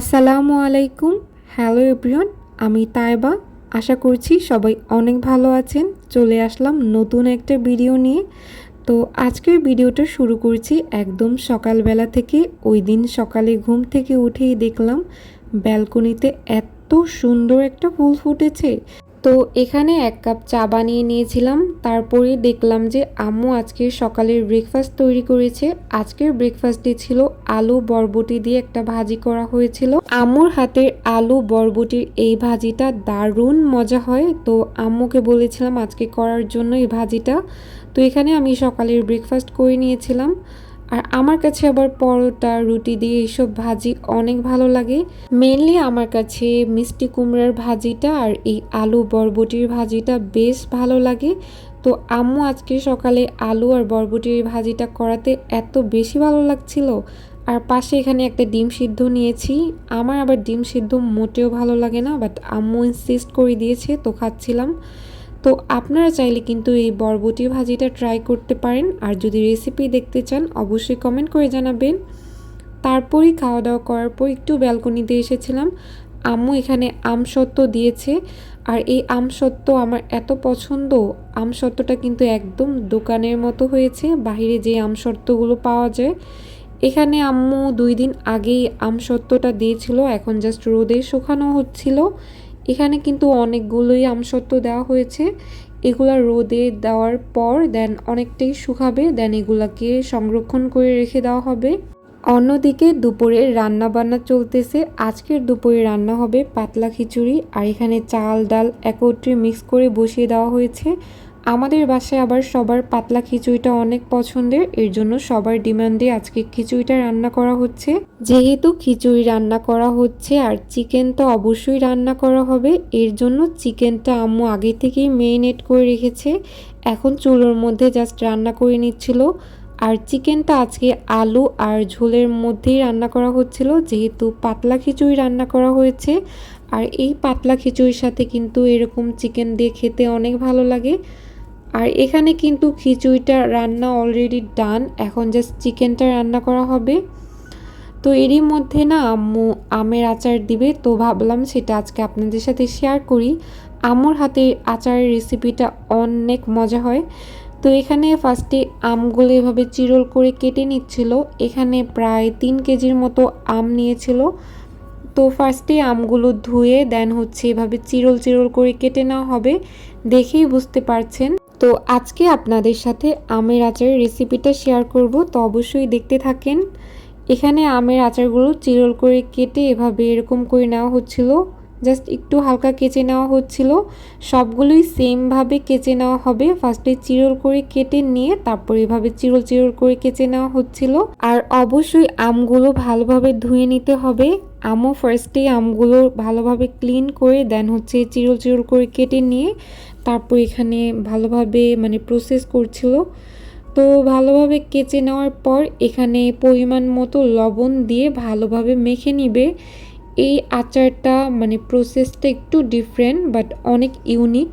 আসসালামু আলাইকুম। Hello everyone আমি তাইবা। আশা করছি সবাই অনেক ভালো আছেন। চলে আসলাম নতুন একটা ভিডিও নিয়ে। তো আজকের ভিডিওটা শুরু করছি একদম সকালবেলা থেকে। ওই দিন সকালে ঘুম থেকে উঠেই দেখলাম ব্যালকনিতে এত সুন্দর একটা ফুল ফুটেছে। তো এখানে এক কাপ চা বানিয়ে নিয়েছিলাম। তারপরে দেখলাম যে আম্মু আজকে সকালের ব্রেকফাস্ট তৈরি করেছে। আজকের ব্রেকফাস্টে ছিল আলু বরবটি দিয়ে একটা ভাজি করা হয়েছিল। আম্মুর হাতের আলু বরবটির এই ভাজিটা দারুণ মজা হয়। তো আম্মুকে বলেছিলাম আজকে করার জন্য এই ভাজিটা। তো এখানে আমি সকালের ব্রেকফাস্ট করে নিয়েছিলাম। আর আমার কাছে আবার পরোটা, রুটি দিয়ে এইসব ভাজি অনেক ভালো লাগে। মেনলি আমার কাছে মিষ্টি কুমড়ার ভাজিটা আর এই আলু বরবটির ভাজিটা বেশ ভালো লাগে। তো আম্মু আজকে সকালে আলু আর বরবটির ভাজিটা করাতে এত বেশি ভালো লাগছিল। আর পাশে এখানে একটা ডিম সিদ্ধ নিয়েছি। আমার আবার ডিম সিদ্ধ মোটেও ভালো লাগে না বাট আম্মু ইনসিস্ট করে দিয়েছে, তো খাচ্ছিলাম। তো আপনারা চাইলে কিন্তু এই বরবটি ভাজিটা ট্রাই করতে পারেন। আর যদি রেসিপি দেখতে চান, অবশ্যই কমেন্ট করে জানাবেন। তারপরই খাওয়া দাওয়া করার পর একটু ব্যালকনিতে এসেছিলাম। আম্মু এখানে আম আমসত্ত্ব দিয়েছে। আর এই আম আমসত্ত্ব আমার এত পছন্দ, আম আমসত্ত্বটা কিন্তু একদম দোকানের মতো হয়েছে। বাহিরে যে আমসত্ত্বগুলো পাওয়া যায়। এখানে আম্মু দুই দিন আগেই আম আমসত্ত্বটা দিয়েছিল। এখন জাস্ট রোদে শুকানো হচ্ছিল। এখানে কিন্তু অনেকগুলোই আমসত্ত্ব দেওয়া হয়েছে। এগুলা রোদে দেওয়ার পর দেন অনেকটাই শুকাবে, দেন এগুলাকে সংরক্ষণ করে রেখে দেওয়া হবে। অন্যদিকে দুপুরে রান্না বান্না চলতেছে। আজকের দুপুরে রান্না হবে পাতলা খিচুড়ি। আর এখানে চাল, ডাল একত্রে মিক্স করে বসিয়ে দেওয়া হয়েছে। আমাদের বাসায় আবার সবার পাতলা খিচুড়িটা অনেক পছন্দের, এর জন্য সবার ডিমান্ডে আজকে খিচুড়িটা রান্না করা হচ্ছে। যেহেতু খিচুড়ি রান্না করা হচ্ছে আর চিকেন তো অবশ্যই রান্না করা হবে, এর জন্য চিকেনটা আম্মু আগে থেকেই মেরিনেট করে রেখেছে। এখন চুলোর মধ্যে জাস্ট রান্না করে নিচ্ছিল। আর চিকেনটা আজকে আলু আর ঝোলের মধ্যেই রান্না করা হচ্ছিল, যেহেতু পাতলা খিচুড়ি রান্না করা হয়েছে। আর এই পাতলা খিচুড়ির সাথে কিন্তু এরকম চিকেন দিয়ে খেতে অনেক ভালো লাগে। আর এখানে কিন্তু খিচুড়িটা রান্না অলরেডি ডান এখন জাস্ট চিকেনটা রান্না করা হবে। তো এরই মধ্যে না আম্মু আমের আচার দিবে, তো ভাবলাম সেটা আজকে আপনাদের সাথে শেয়ার করি। আম্মুর হাতে আচারের রেসিপিটা অনেক মজা হয়। তো এখানে ফার্স্টে আমগুলো এভাবে চিরল করে কেটে নিচ্ছিল। এখানে প্রায় তিন কেজির মতো আম নিয়েছিল। তো ফার্স্টে আমগুলো ধুয়ে দেন হচ্ছে এভাবে চিরল চিরল করে কেটে নেওয়া হবে। দেখেই বুঝতে পারছেন। তো আজকে আপনাদের সাথে আমের আচারের রেসিপিটা শেয়ার করব। তো অবশ্যই দেখতে থাকেন। এখানে আমের আচারগুলো চিরল করে কেটে এভাবে এরকম করে নেওয়া হচ্ছিল। জাস্ট একটু হালকা কেচে নেওয়া হচ্ছিল। সবগুলোই সেমভাবে কেচে নেওয়া হবে। ফার্স্টে চিরল করে কেটে নিয়ে তারপর এভাবে চিরল চিরল করে কেচে নেওয়া হচ্ছিল। আর অবশ্যই আমগুলো ভালোভাবে ধুয়ে নিতে হবে। আমও ফার্স্টে আমগুলো ভালোভাবে ক্লিন করে দেন হচ্ছে চিরল চিরল করে কেটে নিয়ে তারপর এখানে ভালোভাবে মানে প্রসেস করছিল। তো ভালোভাবে কেচে নেওয়ার পর এখানে পরিমাণ মতো লবণ দিয়ে ভালোভাবে মেখে নিবে। এই আচারটা মানে প্রসেসটা একটু ডিফারেন্ট বাট অনেক ইউনিক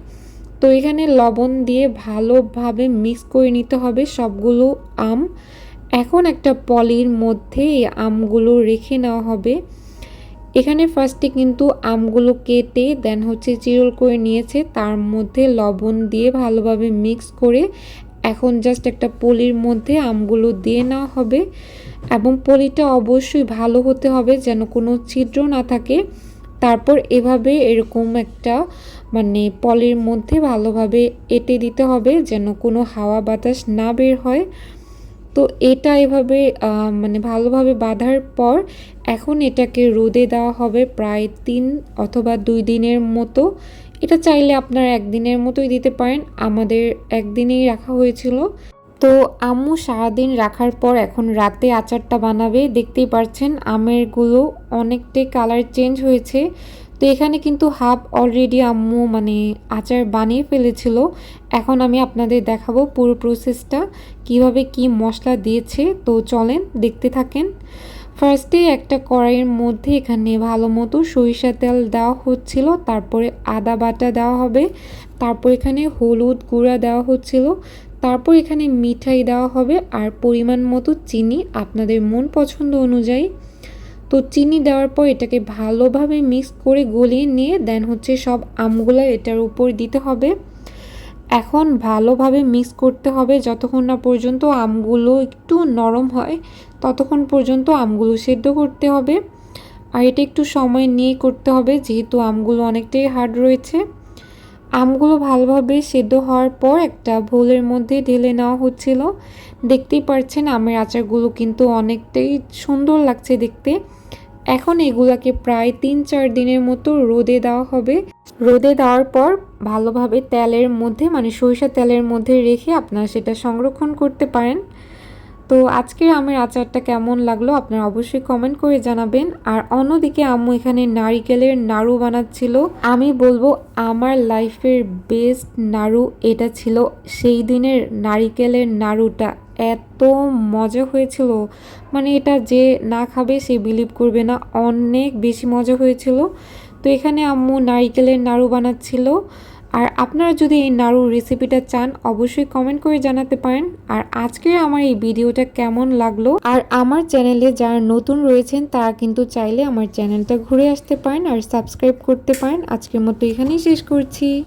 তো এখানে লবণ দিয়ে ভালোভাবে মিক্স করে নিতে হবে সবগুলো আম। এখন একটা পলির মধ্যে এই আমগুলো রেখে নেওয়া হবে। এখানে ফার্স্টে কিন্তু আমগুলো কেটে দেন হচ্ছে চিরল করে নিয়েছে। তার মধ্যে লবণ দিয়ে ভালোভাবে মিক্স করে এখন জাস্ট একটা পলির মধ্যে আমগুলো দিয়ে নেওয়া হবে। এবং পলিটা অবশ্যই ভালো হতে হবে যেন কোনো ছিদ্র না থাকে। তারপর এভাবে এরকম একটা মানে পলির মধ্যে ভালোভাবে এটে দিতে হবে যেন কোনো হাওয়া বাতাস না বের হয়। তো এটা এভাবে মানে ভালোভাবে বাঁধার পর এখন এটাকে রোদে দেওয়া হবে প্রায় তিন অথবা দুই দিনের মতো। এটা চাইলে আপনারা একদিনের মতোই দিতে পারেন। আমাদের একদিনেই রাখা হয়েছিল। তো আম্মু সারাদিন রাখার পর এখন রাতে আচারটা বানাবে। দেখতেই পারছেন আমেরগুলো অনেকটাই কালার চেঞ্জ হয়েছে। তো এখানে কিন্তু হাফ অলরেডি আম্মু মানে আচার বানিয়ে ফেলেছিল। এখন আমি আপনাদের দেখাবো পুরো প্রসেসটা কীভাবে কি মশলা দিয়েছে। তো চলেন দেখতে থাকেন। ফার্স্টে একটা কড়াইয়ের মধ্যে এখানে ভালো মতো সরিষা তেল দেওয়া হচ্ছিল, তারপরে আদা বাটা দেওয়া হবে, তারপর এখানে হলুদ গুঁড়া দেওয়া হচ্ছিল, তারপর এখানে মিঠাই দেওয়া হবে, আর পরিমাণ মতো চিনি আপনাদের মন পছন্দ অনুযায়ী। তো চিনি দেওয়ার পর এটাকে ভালোভাবে মিক্স করে গলিয়ে নিয়ে দেন হচ্ছে সব আমগুলো এটার উপর দিতে হবে। এখন ভালোভাবে মিক্স করতে হবে যতক্ষণ না পর্যন্ত আমগুলো একটু নরম হয় ততক্ষণ পর্যন্ত আমগুলো সেদ্ধ করতে হবে। আর এটা একটু সময় নিয়ে করতে হবে যেহেতু আমগুলো অনেকটাই হার্ড রয়েছে। আমগুলো ভালোভাবে সেদ্ধ হওয়ার পর একটা ভোলের মধ্যে ঢেলে নেওয়া হচ্ছিল। দেখতেই পারছেন আমের আচারগুলো কিন্তু অনেকটাই সুন্দর লাগছে দেখতে। এখন এগুলাকে প্রায় তিন চার দিনের মতো রোদে দেওয়া হবে। রোদে দেওয়ার পর ভালোভাবে তেলের মধ্যে মানে সরিষা তেলের মধ্যে রেখে আপনারা সেটা সংরক্ষণ করতে পারেন। তো আজকের আমের আচারটা কেমন লাগল আপনারা অবশ্যই কমেন্ট করে জানাবেন। আর অন্যদিকে আম্মু এখানে নারিকেলের নাড়ু বানাচ্ছিল। আমি বলব আমার লাইফের বেস্ট নাড়ু এটা ছিল সেই দিনের নারিকেলের নাড়ুটা। এত মজা হয়েছিল। মানে এটা যে না খাবে সে বিলিভ করবে না। অনেক বেশি মজা হয়েছিল। তো এখানে আম্মু নারিকেলের নাড়ু বানাচ্ছিল। আর আপনারা যদি এই নাড়ুর রেসিপিটা চান, অবশ্যই কমেন্ট করে জানাতে পারেন। আর আজকে আমার এই ভিডিওটা কেমন লাগল? আর আমার চ্যানেলে যারা নতুন রয়েছেন, তারা কিন্তু চাইলে আমার চ্যানেলটা ঘুরে আসতে পারেন আর সাবস্ক্রাইব করতে পারেন। আজকের মতো এখানেই শেষ করছি।